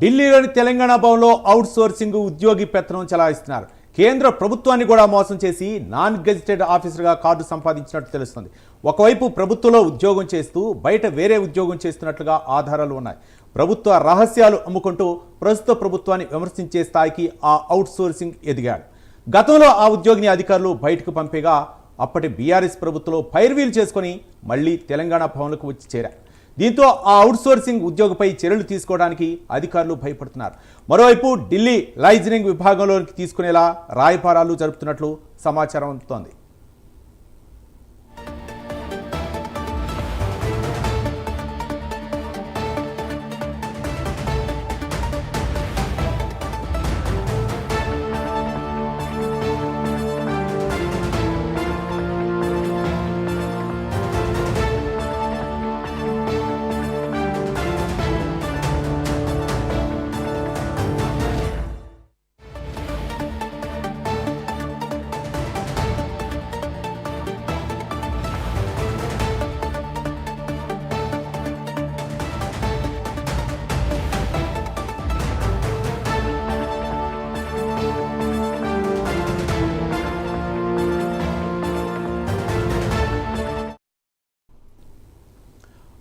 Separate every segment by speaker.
Speaker 1: ఢిల్లీలోని తెలంగాణ భవన్లో out sourcing ఉద్యోగి పెత్తనం చలాయిస్తున్నారు. కేంద్ర ప్రభుత్వాన్ని కూడా మోసం చేసి నాన్ గెజిటెడ్ ఆఫీసర్గా కార్డు సంపాదించినట్టు తెలుస్తుంది. ఒకవైపు ప్రభుత్వంలో ఉద్యోగం చేస్తూ బయట వేరే ఉద్యోగం చేస్తున్నట్లుగా ఆధారాలు ఉన్నాయి. ప్రభుత్వ రహస్యాలు అమ్ముకుంటూ ప్రస్తుత ప్రభుత్వాన్ని విమర్శించే స్థాయికి ఆ అవుట్ సోర్సింగ్ ఎదిగాడు. గతంలో ఆ ఉద్యోగిని అధికారులు బయటకు పంపేగా అప్పటి బీఆర్ఎస్ ప్రభుత్వంలో ఫైర్వీల్ చేసుకొని మళ్ళీ తెలంగాణ భవన్లకు వచ్చి చేరారు. దీంతో ఆ అవుట్సోర్సింగ్ ఉద్యోగపై చర్యలు తీసుకోవడానికి అధికారులు భయపడుతున్నారు. మరోవైపు ఢిల్లీ లైజనింగ్ విభాగంలోకి తీసుకునేలా రాయపారాలు జరుపుతున్నట్లు సమాచారం అందుతోంది.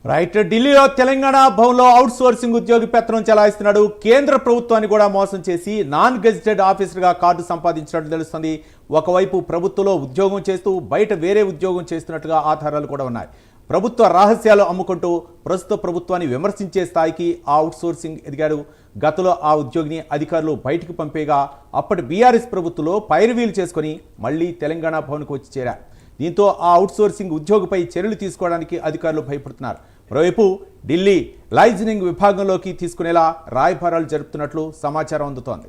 Speaker 1: రైట్ ఢిల్లీలో తెలంగాణ భవన్లో అవుట్ సోర్సింగ్ ఉద్యోగి పత్రం చెలాయిస్తున్నాడు. కేంద్ర ప్రభుత్వాన్ని కూడా మోసం చేసి నాన్ గెజిటెడ్ ఆఫీసర్గా కార్డు సంపాదించినట్టు తెలుస్తుంది. ఒకవైపు ప్రభుత్వంలో ఉద్యోగం చేస్తూ బయట వేరే ఉద్యోగం చేస్తున్నట్టుగా ఆధారాలు కూడా ఉన్నాయి. ప్రభుత్వ రహస్యాలు అమ్ముకుంటూ ప్రస్తుత ప్రభుత్వాన్ని విమర్శించే స్థాయికి ఆ అవుట్ సోర్సింగ్ ఎదిగాడు. గతంలో ఆ ఉద్యోగిని అధికారులు బయటకు పంపేగా అప్పటి బీఆర్ఎస్ ప్రభుత్వంలో పైరువీలు చేసుకొని మళ్ళీ తెలంగాణ భవన్కు వచ్చి చేరారు. దీంతో ఆ అవుట్సోర్సింగ్ ఉద్యోగిపై చర్యలు తీసుకోవడానికి అధికారులు భయపడుతున్నారు. మరోవైపు ఢిల్లీ లైజనింగ్ విభాగంలోకి తీసుకునేలా రాయబారాలు జరుపుతున్నట్లు సమాచారం అందుతోంది.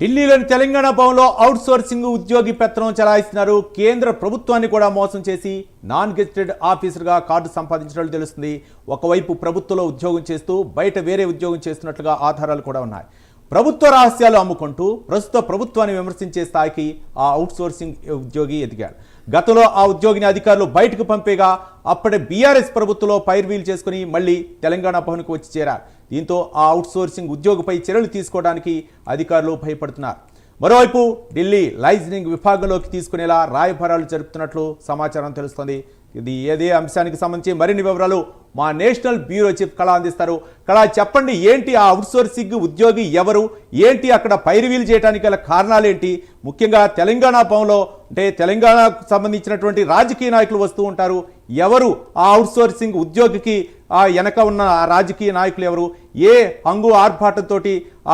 Speaker 1: ఢిల్లీలోని తెలంగాణ భవన్లో అవుట్ సోర్సింగ్ ఉద్యోగి పెత్తనం చెలాయిస్తున్నారు. కేంద్ర ప్రభుత్వాన్ని కూడా మోసం చేసి నాన్ గెజిటెడ్ ఆఫీసర్గా కార్డు సంపాదించినట్లు తెలుస్తుంది. ఒకవైపు ప్రభుత్వంలో ఉద్యోగం చేస్తూ బయట వేరే ఉద్యోగం చేస్తున్నట్లుగా ఆధారాలు కూడా ఉన్నాయి. ప్రభుత్వ రహస్యాలు అమ్ముకుంటూ ప్రస్తుత ప్రభుత్వాన్ని విమర్శించే స్థాయికి ఆ అవుట్ సోర్సింగ్ ఉద్యోగి ఎదిగాడు గతంలో ఆ ఉద్యోగిని అధికారులు బయటకు పంపేగా అప్పటి బీఆర్ఎస్ ప్రభుత్వంలో పైర్వీలు చేసుకుని మళ్ళీ తెలంగాణ భవన్కు వచ్చి చేరారు. దీంతో ఆ అవుట్సోర్సింగ్ ఉద్యోగిపై చర్యలు తీసుకోవడానికి అధికారులు భయపడుతున్నారు. మరోవైపు ఢిల్లీ లైజనింగ్ విభాగంలోకి తీసుకునేలా రాయభారాలు జరుపుతున్నట్లు సమాచారం తెలుస్తోంది. ఇది ఏదే అంశానికి సంబంధించి మరిన్ని వివరాలు మా నేషనల్ బ్యూరో చీఫ్ కళ అందిస్తారు. కళ చెప్పండి ఏంటి ఆ అవుట్సోర్సింగ్ ఉద్యోగి ఎవరు? ఏంటి అక్కడ పైరువీలు చేయడానికి గల కారణాలు ఏంటి ముఖ్యంగా తెలంగాణ భవన్లో అంటే తెలంగాణకు సంబంధించినటువంటి రాజకీయ నాయకులు వస్తూ ఉంటారు. ఎవరు ఆ అవుట్సోర్సింగ్ ఉద్యోగికి ఆ వెనక ఉన్న రాజకీయ నాయకులు ఎవరు? ఏ హంగు ఆర్భాటంతో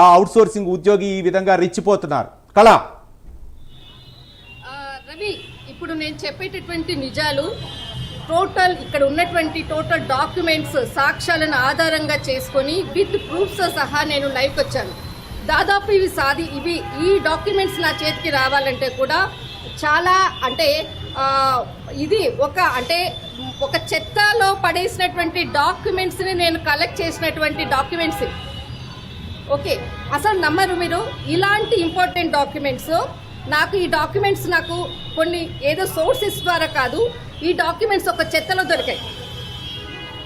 Speaker 1: ఆ అవుట్సోర్సింగ్ ఉద్యోగి ఈ విధంగా రెచ్చిపోతున్నారు? కళ.
Speaker 2: రవి ఇప్పుడు నేను చెప్పేటటువంటి నిజాలు టోటల్ ఇక్కడ ఉన్నటువంటి టోటల్ డాక్యుమెంట్స్ సాక్ష్యాలను ఆధారంగా చేసుకొని విత్ ప్రూఫ్స్ సహా నేను లైవ్కి వచ్చాను. దాదాపు ఇవి సాధి ఇవి ఈ డాక్యుమెంట్స్ నా చేతికి రావాలంటే కూడా చాలా అంటే ఇది ఒక అంటే ఒక చెత్తలో పడేసినటువంటి డాక్యుమెంట్స్ని నేను కలెక్ట్ చేసినటువంటి డాక్యుమెంట్స్. ఓకే అసలు నమ్మరు మీరు? ఇలాంటి ఇంపార్టెంట్ డాక్యుమెంట్స్ నాకు ఈ డాక్యుమెంట్స్ నాకు కొన్ని ఏదో సోర్సెస్ ద్వారా కాదు ఈ డాక్యుమెంట్స్ ఒక చెత్తలో దొరికాయి.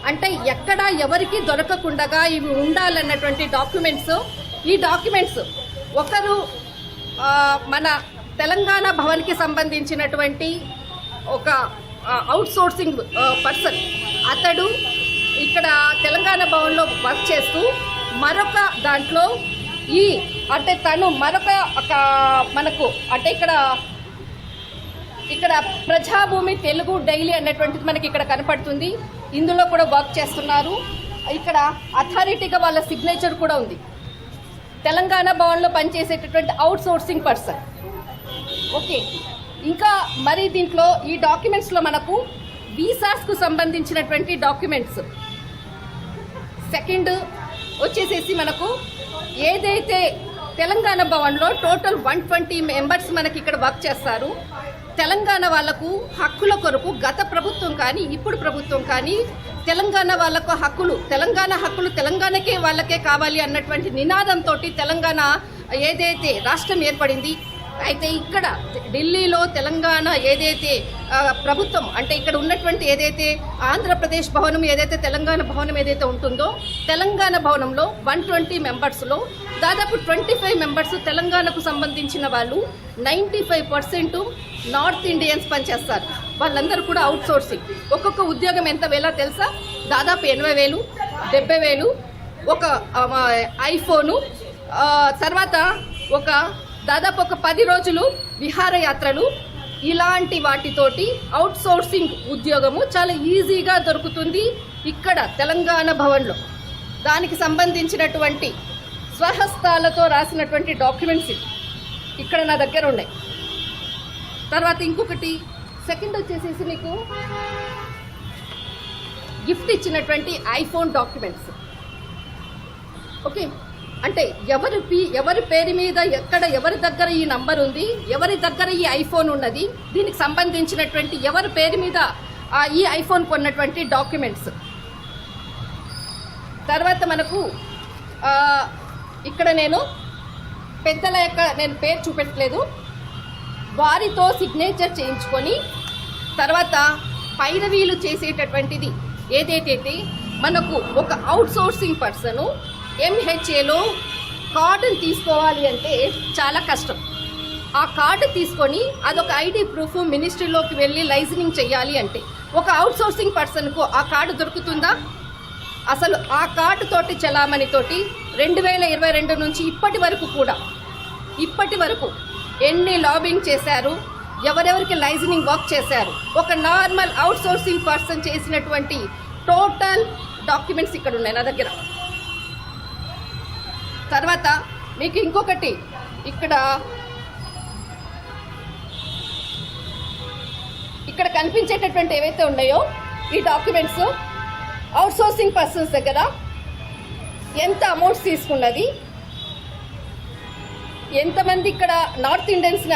Speaker 2: అంటే ఎక్కడ ఎవరికి దొరకకుండా ఇవి ఉండాలన్నటువంటి డాక్యుమెంట్స్ ఈ డాక్యుమెంట్స్ ఒకరు మన తెలంగాణ భవన్కి సంబంధించినటువంటి ఒక అవుట్ సోర్సింగ్ పర్సన్. అతడు ఇక్కడ తెలంగాణ భవన్లో వర్క్ చేస్తూ మరొక దాంట్లో ఈ అంటే తను మరొక ఒక మనకు అంటే ఇక్కడ ఇక్కడ ప్రజాభూమి తెలుగు డైలీ అనేటువంటిది మనకి ఇక్కడ కనపడుతుంది. ఇందులో కూడా వర్క్ చేస్తున్నారు. ఇక్కడ అథారిటీగా వాళ్ళ సిగ్నేచర్ కూడా ఉంది. తెలంగాణ భవన్లో పనిచేసేటటువంటి అవుట్ సోర్సింగ్ పర్సన్ ఓకే. ఇంకా మరి దీంట్లో ఈ డాక్యుమెంట్స్లో మనకు వీసాస్కు సంబంధించినటువంటి డాక్యుమెంట్స్. సెకండ్ వచ్చేసేసి మనకు ఏదైతే తెలంగాణ భవన్లో టోటల్ వన్ ట్వంటీ మెంబర్స్ మనకి ఇక్కడ వర్క్ చేస్తారు తెలంగాణ వాళ్ళకు హక్కుల కొరకు గత ప్రభుత్వం కానీ ఇప్పుడు ప్రభుత్వం కానీ తెలంగాణ వాళ్ళకు హక్కులు తెలంగాణ హక్కులు తెలంగాణకే వాళ్ళకే కావాలి అన్నటువంటి నినాదంతో తెలంగాణ ఏదైతే రాష్ట్రం ఏర్పడింది అయితే ఇక్కడ ఢిల్లీలో తెలంగాణ ఏదైతే ప్రభుత్వం అంటే ఇక్కడ ఉన్నటువంటి ఏదైతే ఆంధ్రప్రదేశ్ భవనం ఏదైతే తెలంగాణ భవనం ఏదైతే ఉంటుందో తెలంగాణ భవనంలో వన్ ట్వంటీ మెంబర్స్లో దాదాపు ట్వంటీ ఫైవ్ మెంబర్స్ తెలంగాణకు సంబంధించిన వాళ్ళు ninety five percent North Indians పనిచేస్తారు. వాళ్ళందరూ కూడా అవుట్ సోర్సింగ్ ఒక్కొక్క ఉద్యోగం ఎంత వేలా తెలుసా? దాదాపు ఎనభై వేలు డెబ్బై వేలు ఒక ఐఫోను తర్వాత ఒక దాదాపు ఒక పది రోజులు విహారయాత్రలు ఇలాంటి వాటితోటి అవుట్ సోర్సింగ్ ఉద్యోగము చాలా ఈజీగా దొరుకుతుంది ఇక్కడ తెలంగాణ భవన్లో. దానికి సంబంధించినటువంటి స్వహస్తాలతో రాసినటువంటి డాక్యుమెంట్స్ ఇక్కడ నా దగ్గర ఉన్నాయి. తర్వాత ఇంకొకటి సెకండ్ వచ్చేసేసి మీకు గిఫ్ట్ ఇచ్చినటువంటి ఐఫోన్ డాక్యుమెంట్స్. ఓకే? అంటే ఎవరు పి ఎవరి పేరు మీద ఎక్కడ ఎవరి దగ్గర ఈ నంబర్ ఉంది ఎవరి దగ్గర ఈ ఐఫోన్ ఉన్నది దీనికి సంబంధించినటువంటి ఎవరి పేరు మీద ఈ ఐఫోన్ కొన్నటువంటి డాక్యుమెంట్స్. తర్వాత మనకు ఇక్కడ నేను పెద్దల యొక్క నేను పేరు చూపెట్టలేదు. వారితో సిగ్నేచర్ చేయించుకొని తర్వాత పైరవీలు చేసేటటువంటిది ఏదైతే మనకు ఒక అవుట్ సోర్సింగ్ పర్సను ఎంహెచ్ఏలో కార్డుని తీసుకోవాలి అంటే చాలా కష్టం. ఆ కార్డు తీసుకొని అదొక ఐడి ప్రూఫ్ మినిస్ట్రీలోకి వెళ్ళి లైజనింగ్ చేయాలి అంటే ఒక అవుట్ సోర్సింగ్ పర్సన్కు ఆ కార్డు దొరుకుతుందా? అసలు ఆ కార్డుతోటి చలామణితోటి రెండు వేల ఇరవై రెండు నుంచి ఇప్పటి వరకు కూడా ఇప్పటి వరకు ఎన్ని లాబింగ్ చేశారు ఎవరెవరికి లైజనింగ్ వర్క్ చేశారు ఒక నార్మల్ అవుట్ సోర్సింగ్ పర్సన్ చేసినటువంటి టోటల్ డాక్యుమెంట్స్ ఇక్కడ ఉన్నాయి నా దగ్గర. తర్వాత మీకు ఇంకొకటి ఇక్కడ ఇక్కడ కనిపించేటటువంటి ఏవైతే ఉన్నాయో ఈ డాక్యుమెంట్స్ అవుట్సోర్సింగ్ పర్సన్స్ దగ్గర ఎంత అమౌంట్స్ తీసుకున్నది? ఎంతమంది ఇక్కడ నార్త్ ఇండియన్స్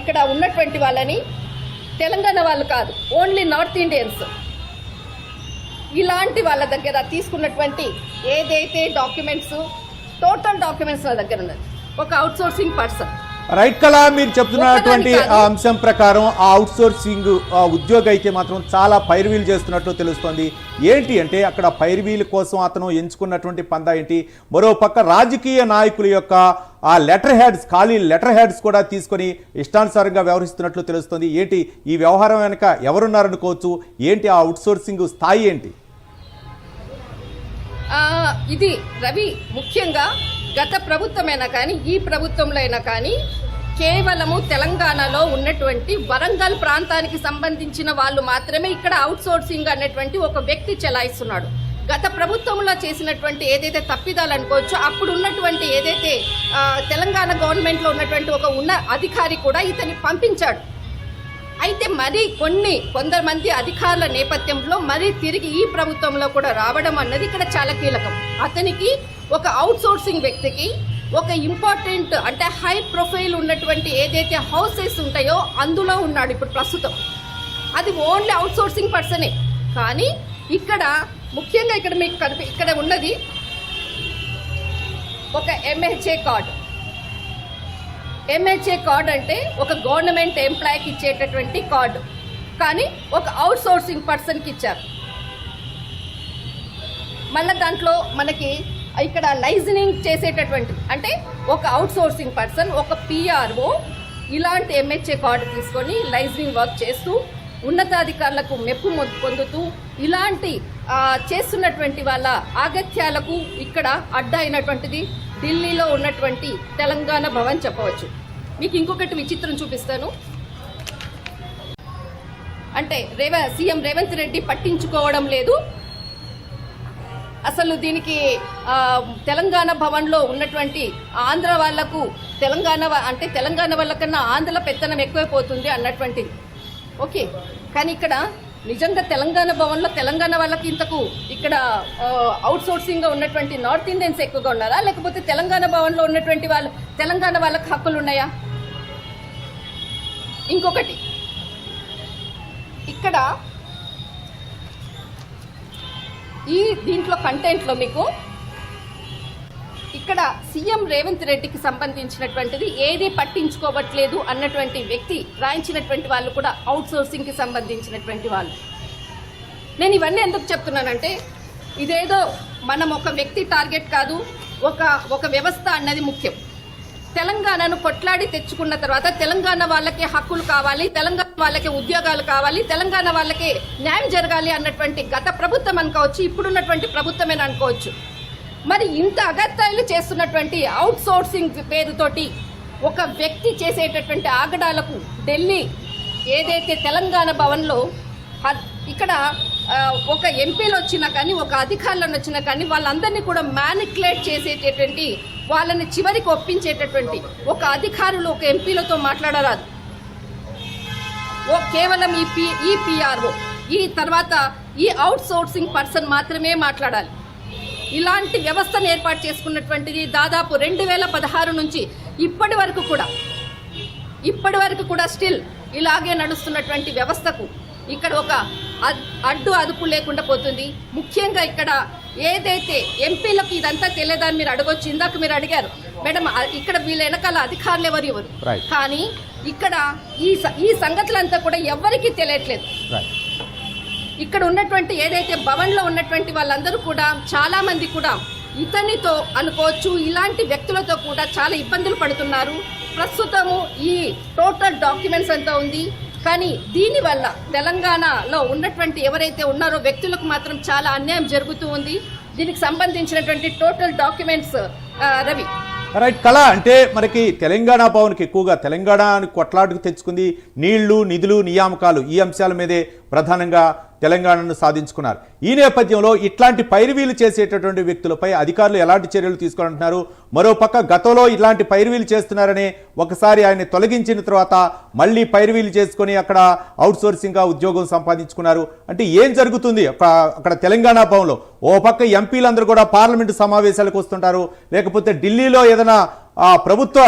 Speaker 2: ఇక్కడ ఉన్నటువంటి వాళ్ళని? తెలంగాణ వాళ్ళు కాదు ఓన్లీ నార్త్ ఇండియన్స్ ఇలాంటి వాళ్ళ దగ్గర తీసుకున్నటువంటి ఏదైతే డాక్యుమెంట్స్ టోటల్ డాక్యుమెంట్స్ నా దగ్గర ఉన్నది ఒక అవుట్ సోర్సింగ్ పర్సన్
Speaker 1: రైట్ కలా మీరు చెప్తున్నటువంటి అంశం ప్రకారం ఆ అవుట్ సోర్సింగ్ ఉద్యోగి అయితే మాత్రం చాలా పైరువీలు చేస్తున్నట్లు తెలుస్తోంది. ఏంటి అంటే అక్కడ పైరువీల కోసం అతను ఎంచుకున్నటువంటి పందా ఏంటి? మరో పక్క రాజకీయ నాయకుల యొక్క ఆ లెటర్ హెడ్స్ ఖాళీ లెటర్ హెడ్స్ కూడా తీసుకొని ఇష్టానుసారంగా వ్యవహరిస్తున్నట్లు తెలుస్తోంది. ఏంటి? ఈ వ్యవహారం వెనక ఎవరున్నారనుకోవచ్చు? ఏంటి ఆ అవుట్ సోర్సింగ్ స్థాయి ఏంటి?
Speaker 2: ఇది రవి ముఖ్యంగా గత ప్రభుత్వమైనా కానీ ఈ ప్రభుత్వంలో అయినా కానీ కేవలము తెలంగాణలో ఉన్నటువంటి వరంగల్ ప్రాంతానికి సంబంధించిన వాళ్ళు మాత్రమే ఇక్కడ అవుట్సోర్సింగ్ అనేటువంటి ఒక వ్యక్తి చెలాయిస్తున్నాడు. గత ప్రభుత్వంలో చేసినటువంటి ఏదైతే తప్పిదాలు అనుకోవచ్చో అప్పుడు ఉన్నటువంటి ఏదైతే తెలంగాణ గవర్నమెంట్లో ఉన్నటువంటి ఒక ఉన్న అధికారి కూడా ఇతన్ని పంపించాడు. అయితే మరి కొన్ని కొంతమంది అధికారుల నేపథ్యంలో మరి తిరిగి ఈ ప్రభుత్వంలో కూడా రావడం అన్నది ఇక్కడ చాలా కీలకం. అతనికి ఒక అవుట్ సోర్సింగ్ వ్యక్తికి ఒక ఇంపార్టెంట్ అంటే హై ప్రొఫైల్ ఉన్నటువంటి ఏదైతే హౌసెస్ ఉంటాయో అందులో ఉన్నాడు ఇప్పుడు ప్రస్తుతం. అది ఓన్లీ అవుట్ సోర్సింగ్ పర్సనే కానీ ఇక్కడ ముఖ్యంగా ఇక్కడ మీకు కనిపి ఇక్కడ ఉన్నది ఒక ఎంహెచ్ఏ కార్డు ఎంహెచ్ఏ కార్డు అంటే ఒక గవర్నమెంట్ ఎంప్లాయీకి ఇచ్చేటటువంటి కార్డు కానీ ఒక అవుట్ సోర్సింగ్ పర్సన్కి ఇచ్చారు. మళ్ళీ దాంట్లో మనకి ఇక్కడ లైజనింగ్ చేసేటటువంటి అంటే ఒక అవుట్ సోర్సింగ్ పర్సన్ ఒక పిఆర్ఓ ఇలాంటి ఎంహెచ్ఏ కార్డు తీసుకొని లైజనింగ్ వర్క్ చేస్తూ ఉన్నతాధికారులకు మెప్పు మొ- పొందుతూ ఇలాంటి చేస్తున్నటువంటి వాళ్ళ ఆగత్యాలకు ఇక్కడ అడ్డ అయినటువంటిది ఢిల్లీలో ఉన్నటువంటి తెలంగాణ భవన్ చెప్పవచ్చు. మీకు ఇంకొకటి విచిత్రం చూపిస్తాను. అంటే రేవ సీఎం రేవంత్ రెడ్డి పట్టించుకోవడం లేదు. అసలు దీనికి తెలంగాణ భవన్లో ఉన్నటువంటి ఆంధ్ర వాళ్ళకు తెలంగాణ అంటే తెలంగాణ వాళ్ళకన్నా ఆంధ్ర పెత్తనం ఎక్కువైపోతుంది అన్నటువంటిది ఓకే. కానీ ఇక్కడ నిజంగా తెలంగాణ భవన్లో తెలంగాణ వాళ్ళకి ఇంతకు ఇక్కడ అవుట్ సోర్సింగ్గా ఉన్నటువంటి నార్త్ ఇండియన్స్ ఎక్కువగా ఉన్నారా? లేకపోతే తెలంగాణ భవన్లో ఉన్నటువంటి వాళ్ళు తెలంగాణ వాళ్ళకి హక్కులు ఉన్నాయా? ఇంకొకటి. ఇక్కడ ఈ దీంట్లో కంటెంట్లో మీకు ఇక్కడ సీఎం రేవంత్ రెడ్డికి సంబంధించినటువంటిది ఏది పట్టించుకోవట్లేదు అన్నటువంటి వ్యక్తి రాయించినటువంటి వాళ్ళు కూడా అవుట్ సోర్సింగ్కి సంబంధించినటువంటి వాళ్ళు. నేను ఇవన్నీ ఎందుకు చెప్తున్నానంటే ఇదేదో మనం ఒక వ్యక్తి టార్గెట్ కాదు ఒక ఒక వ్యవస్థ అన్నది ముఖ్యం. తెలంగాణను కొట్లాడి తెచ్చుకున్న తర్వాత తెలంగాణ వాళ్ళకి హక్కులు కావాలి తెలంగాణ వాళ్ళకి ఉద్యోగాలు కావాలి తెలంగాణ వాళ్ళకి న్యాయం జరగాలి అన్నటువంటి గత ప్రభుత్వం అనుకోవచ్చు ఇప్పుడున్నటువంటి ప్రభుత్వమేనా అనుకోవచ్చు. మరి ఇంత అగత్యాలు చేస్తున్నటువంటి అవుట్ సోర్సింగ్ పేరుతోటి ఒక వ్యక్తి చేసేటటువంటి ఆగడాలకు ఢిల్లీ ఏదైతే తెలంగాణ భవన్లో ఇక్కడ ఒక ఎంపీలు వచ్చినా కానీ ఒక అధికారులను వచ్చినా కానీ వాళ్ళందరినీ కూడా మ్యానికులేట్ చేసేటటువంటి వాళ్ళని చివరికి ఒప్పించేటటువంటి ఒక అధికారులు ఒక ఎంపీలతో మాట్లాడరాదు. ఓ కేవలం ఈ పి ఈ పిఆర్ఓ ఈ తర్వాత ఈ అవుట్ సోర్సింగ్ పర్సన్ మాత్రమే మాట్లాడాలి. ఇలాంటి వ్యవస్థను ఏర్పాటు చేసుకున్నటువంటిది దాదాపు రెండు వేల పదహారు నుంచి ఇప్పటి వరకు కూడా ఇప్పటి వరకు కూడా స్టిల్ ఇలాగే నడుస్తున్నటువంటి వ్యవస్థకు ఇక్కడ ఒక అడ్డు అదుపు లేకుండా పోతుంది. ముఖ్యంగా ఇక్కడ ఏదైతే ఎంపీలకు ఇదంతా తెలియదని మీరు అడగొచ్చు. ఇందాక మీరు అడిగారు. మేడం ఇక్కడ వీళ్ళ వెనకాల అధికారులు ఎవరు ఎవరు. కానీ ఇక్కడ ఈ ఈ సంగతులంతా కూడా ఎవరికీ తెలియట్లేదు. ఇక్కడ ఉన్నటువంటి ఏదైతే భవన్లో ఉన్నటువంటి వాళ్ళందరూ కూడా చాలా మంది కూడా ఇతనితో అనుకోవచ్చు ఇలాంటి వ్యక్తులతో కూడా చాలా ఇబ్బందులు పడుతున్నారు. ప్రస్తుతము ఈ టోటల్ డాక్యుమెంట్స్ అంతా ఉంది. కానీ దీనివల్ల తెలంగాణలో ఉన్నటువంటి ఎవరైతే ఉన్నారో వ్యక్తులకు మాత్రం చాలా అన్యాయం జరుగుతూ ఉంది. దీనికి సంబంధించినటువంటి టోటల్ డాక్యుమెంట్స్ రవి.
Speaker 1: రైట్ కళ అంటే మనకి తెలంగాణ భవన్కి ఎక్కువగా తెలంగాణ కొట్లాడుకు తెచ్చుకుంది నీళ్ళు నిధులు నియామకాలు ఈ అంశాల మీదే ప్రధానంగా తెలంగాణను సాధించుకున్నారు. ఈ నేపథ్యంలో ఇట్లాంటి పైరువీలు చేసేటటువంటి వ్యక్తులపై అధికారులు ఎలాంటి చర్యలు తీసుకోవాలంటున్నారు? మరోపక్క గతంలో ఇలాంటి పైరువీలు చేస్తున్నారని ఒకసారి ఆయన తొలగించిన తర్వాత మళ్ళీ పైరువీలు చేసుకొని అక్కడ అవుట్సోర్సింగ్గా ఉద్యోగం సంపాదించుకున్నారు. అంటే ఏం జరుగుతుంది? ఒక- అక్కడ తెలంగాణ భవన్లో ఓ పక్క ఎంపీలందరూ కూడా పార్లమెంటు సమావేశాలకు వస్తుంటారు. లేకపోతే ఢిల్లీలో ఏదైనా ఆ, ప్రభుత్వ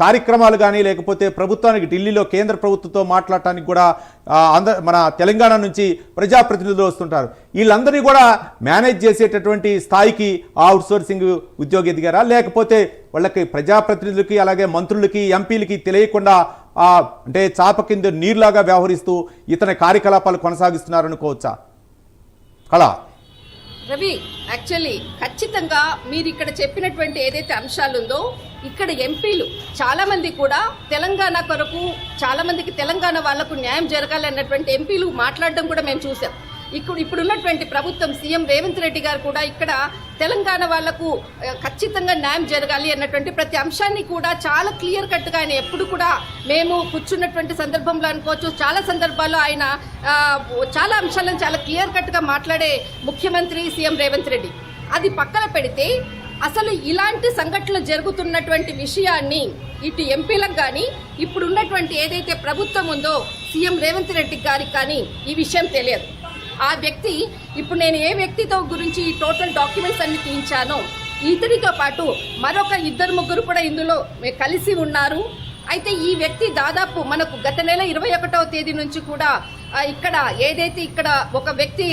Speaker 1: కార్యక్రమాలు కానీ లేకపోతే ప్రభుత్వానికి ఢిల్లీలో కేంద్ర ప్రభుత్వంతో మాట్లాడటానికి కూడా అంద ఆంధ్ర మన తెలంగాణ నుంచి ప్రజాప్రతినిధులు వస్తుంటారు. వీళ్ళందరినీ కూడా మేనేజ్ చేసేటటువంటి స్థాయికి అవుట్సోర్సింగ్ ఉద్యోగి ఎదిగారా? లేకపోతే వాళ్ళకి ప్రజాప్రతినిధులకి అలాగే మంత్రులకి ఎంపీలకి తెలియకుండా అంటే చాప కింద నీరులాగా వ్యవహరిస్తూ ఇతని కార్యకలాపాలు కొనసాగిస్తున్నారనుకోవచ్చా? కళ.
Speaker 2: రవి యాక్చువల్లీ ఖచ్చితంగా మీరు ఇక్కడ చెప్పినటువంటి ఏదైతే అంశాలు ఉందో ఇక్కడ ఎంపీలు చాలా మంది కూడా తెలంగాణ కొరకు చాలా మందికి తెలంగాణ వాళ్ళకు న్యాయం జరగాలి అన్నటువంటి ఎంపీలు మాట్లాడడం కూడా మేము చూసాం ఇప్పుడు ఇప్పుడున్నటువంటి ప్రభుత్వం సీఎం రేవంత్ రెడ్డి గారు కూడా ఇక్కడ తెలంగాణ వాళ్ళకు ఖచ్చితంగా న్యాయం జరగాలి అన్నటువంటి ప్రతి అంశాన్ని కూడా చాలా క్లియర్ కట్గా ఆయన ఎప్పుడు కూడా మేము కూర్చున్నటువంటి సందర్భంలో అనుకోవచ్చు. చాలా సందర్భాల్లో ఆయన చాలా అంశాలను చాలా క్లియర్ కట్గా మాట్లాడే ముఖ్యమంత్రి సీఎం రేవంత్ రెడ్డి. అది పక్కన పెడితే అసలు ఇలాంటి సంఘటనలు జరుగుతున్నటువంటి విషయాన్ని ఇటు ఎంపీలకు కానీ ఇప్పుడు ఉన్నటువంటి ఏదైతే ప్రభుత్వం ఉందో సీఎం రేవంత్ రెడ్డి గారికి కానీ ఈ విషయం తెలియదు. ఆ వ్యక్తి ఇప్పుడు నేను ఏ వ్యక్తితో గురించి ఈ టోటల్ డాక్యుమెంట్స్ అన్ని తీయించానో ఇతనితో పాటు మరొక ఇద్దరు ముగ్గురు కూడా ఇందులో కలిసి ఉన్నారు. అయితే ఈ వ్యక్తి దాదాపు మనకు గత నెల ఇరవై ఒకటవ తేదీ నుంచి కూడా ఇక్కడ ఏదైతే ఇక్కడ ఒక వ్యక్తి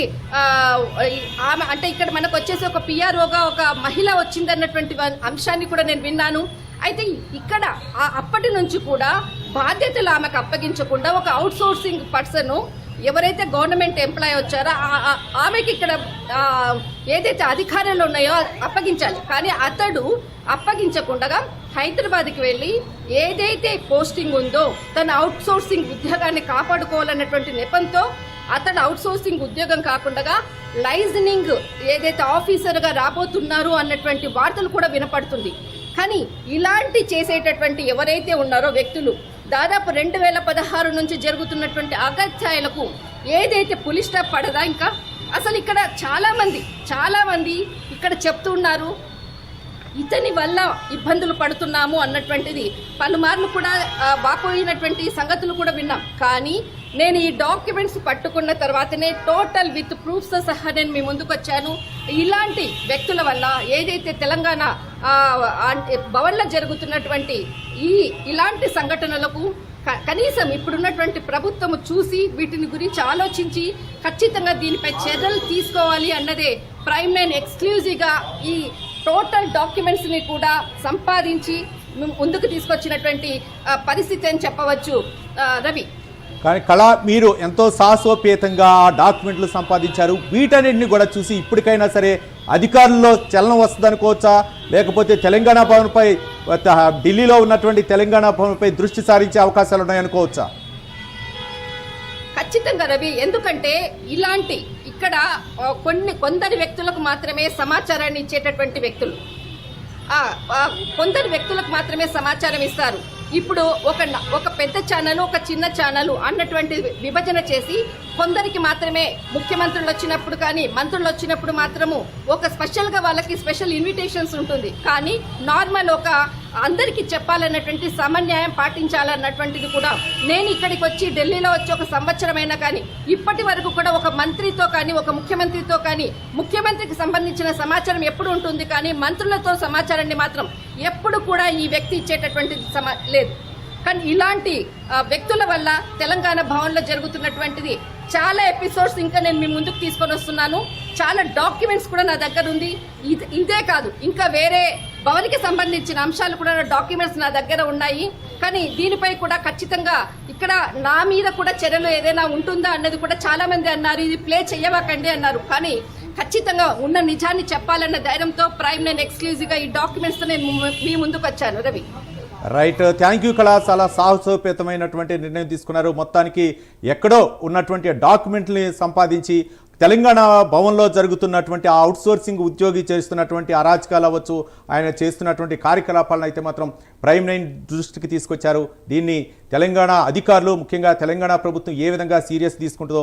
Speaker 2: ఆమె అంటే ఇక్కడ మనకు వచ్చేసి ఒక పిఆర్ఓగా ఒక మహిళ వచ్చిందన్నటువంటి వ- అంశాన్ని కూడా నేను విన్నాను. అయితే ఇక్కడ అప్పటి నుంచి కూడా బాధ్యతలు ఆమెకు అప్పగించకుండా ఒక అవుట్సోర్సింగ్ పర్సన్ ఎవరైతే గవర్నమెంట్ ఎంప్లాయ్ వచ్చారో ఆమెకి ఇక్కడ ఏదైతే అధికారాలు ఉన్నాయో అప్పగించాలి. కానీ అతడు అప్పగించకుండా హైదరాబాద్కి వెళ్ళి ఏదైతే పోస్టింగ్ ఉందో తన అవుట్ సోర్సింగ్ ఉద్యోగాన్ని కాపాడుకోవాలన్నటువంటి నెపంతో అతడు అవుట్ సోర్సింగ్ ఉద్యోగం కాకుండా లైజనింగ్ ఏదైతే ఆఫీసర్గా రాబోతున్నారు అన్నటువంటి వార్తలు కూడా వినపడుతుంది. కానీ ఇలాంటి చేసేటటువంటి ఎవరైతే ఉన్నారో వ్యక్తులు దాదాపు రెండు వేల పదహారు నుంచి జరుగుతున్నటువంటి అగత్యాయలకు ఏదైతే పులి స్టాప్ పడదా ఇంకా? అసలు ఇక్కడ చాలామంది చాలామంది ఇక్కడ చెప్తున్నారు ఇతని వల్ల ఇబ్బందులు పడుతున్నాము అన్నటువంటిది. పలుమార్లు కూడా వాపోయినటువంటి సంగతులు కూడా విన్నాం. కానీ నేను ఈ డాక్యుమెంట్స్ పట్టుకున్న తర్వాతనే టోటల్ విత్ ప్రూఫ్స్ సహా నేను మీ ముందుకు వచ్చాను ఇలాంటి వ్యక్తుల వల్ల ఏదైతే తెలంగాణ భవన్లో జరుగుతున్నటువంటి ఈ ఇలాంటి సంఘటనలకు క- కనీసం ఇప్పుడున్నటువంటి ప్రభుత్వం చూసి వీటిని గురించి ఆలోచించి ఖచ్చితంగా దీనిపై చర్యలు తీసుకోవాలి అన్నదే ప్రైమ్ లైన్ ఎక్స్క్లూజివ్గా ఈ టోటల్ డాక్యుమెంట్స్ని కూడా సంపాదించి ముందుకు తీసుకొచ్చినటువంటి పరిస్థితి అని చెప్పవచ్చు రవి.
Speaker 1: కానీ కళ మీరు ఎంతో సాహసోపేతంగా ఆ డాక్యుమెంట్లు సంపాదించారు. వీటన్నిటిని కూడా చూసి ఇప్పటికైనా సరే అధికారుల్లో చలనం వస్తుందనుకోవచ్చా? లేకపోతే తెలంగాణ భవన్పై ఢిల్లీలో ఉన్నటువంటి తెలంగాణ భవన్పై దృష్టి సారించే అవకాశాలు ఉన్నాయనుకోవచ్చా?
Speaker 2: ఖచ్చితంగా రవి ఎందుకంటే ఇలాంటి ఇక్కడ కొన్ని కొందరి వ్యక్తులకు మాత్రమే సమాచారాన్ని ఇచ్చేటటువంటి వ్యక్తులు. కొందరు వ్యక్తులకు మాత్రమే సమాచారం ఇస్తారు. ఇప్పుడు ఒక ఒక పెద్ద ఛానల్ ఒక చిన్న ఛానల్ అన్నటువంటి విభజన చేసి కొందరికి మాత్రమే ముఖ్యమంత్రులు వచ్చినప్పుడు కానీ మంత్రులు వచ్చినప్పుడు మాత్రము ఒక స్పెషల్గా వాళ్ళకి స్పెషల్ ఇన్విటేషన్స్ ఉంటుంది. కానీ నార్మల్ ఒక అందరికీ చెప్పాలన్నటువంటి సమన్యాయం పాటించాలన్నటువంటిది కూడా నేను ఇక్కడికి వచ్చి ఢిల్లీలో వచ్చి ఒక సంవత్సరమైనా కానీ ఇప్పటి వరకు కూడా ఒక మంత్రితో కానీ ఒక ముఖ్యమంత్రితో కానీ ముఖ్యమంత్రికి సంబంధించిన సమాచారం ఎప్పుడు ఉంటుంది కానీ మంత్రులతో సమాచారాన్ని మాత్రం ఎప్పుడు కూడా ఈ వ్యక్తి ఇచ్చేటటువంటి సమా లేదు. కానీ ఇలాంటి వ్యక్తుల వల్ల తెలంగాణ భవన్లో జరుగుతున్నటువంటిది చాలా ఎపిసోడ్స్ ఇంకా నేను మీ ముందుకు తీసుకొని వస్తున్నాను. చాలా డాక్యుమెంట్స్ కూడా నా దగ్గర ఉంది. ఇది- ఇదే కాదు ఇంకా వేరే భవన్కి సంబంధించిన అంశాలు కూడా డాక్యుమెంట్స్ నా దగ్గర ఉన్నాయి. కానీ దీనిపై కూడా ఖచ్చితంగా ఇక్కడ నా మీద కూడా చర్యలు ఏదైనా ఉంటుందా అన్నది కూడా చాలా మంది అన్నారు. ఇది ప్లే చేయవాకండి అన్నారు. కానీ ఖచ్చితంగా ఉన్న నిజాన్ని చెప్పాలన్న ధైర్యంతో ప్రైమ్ నేను ఎక్స్క్లూజివ్గా ఈ డాక్యుమెంట్స్తో నేను మీ ముందుకు వచ్చాను. రవి.
Speaker 1: రైట్. థ్యాంక్ యూ కళా చాలా సాహసోపేతమైనటువంటి నిర్ణయం తీసుకున్నారు. మొత్తానికి ఎక్కడో ఉన్నటువంటి డాక్యుమెంట్ని సంపాదించి తెలంగాణ భవన్లో జరుగుతున్నటువంటి ఆ అవుట్సోర్సింగ్ ఉద్యోగి చేస్తున్నటువంటి అరాచకాలు అవ్వచ్చు ఆయన చేస్తున్నటువంటి కార్యకలాపాలను అయితే మాత్రం ప్రైమ్ నైన్ దృష్టికి తీసుకొచ్చారు. దీన్ని తెలంగాణ అధికారులు ముఖ్యంగా తెలంగాణ ప్రభుత్వం ఏ విధంగా సీరియస్ తీసుకుంటుందో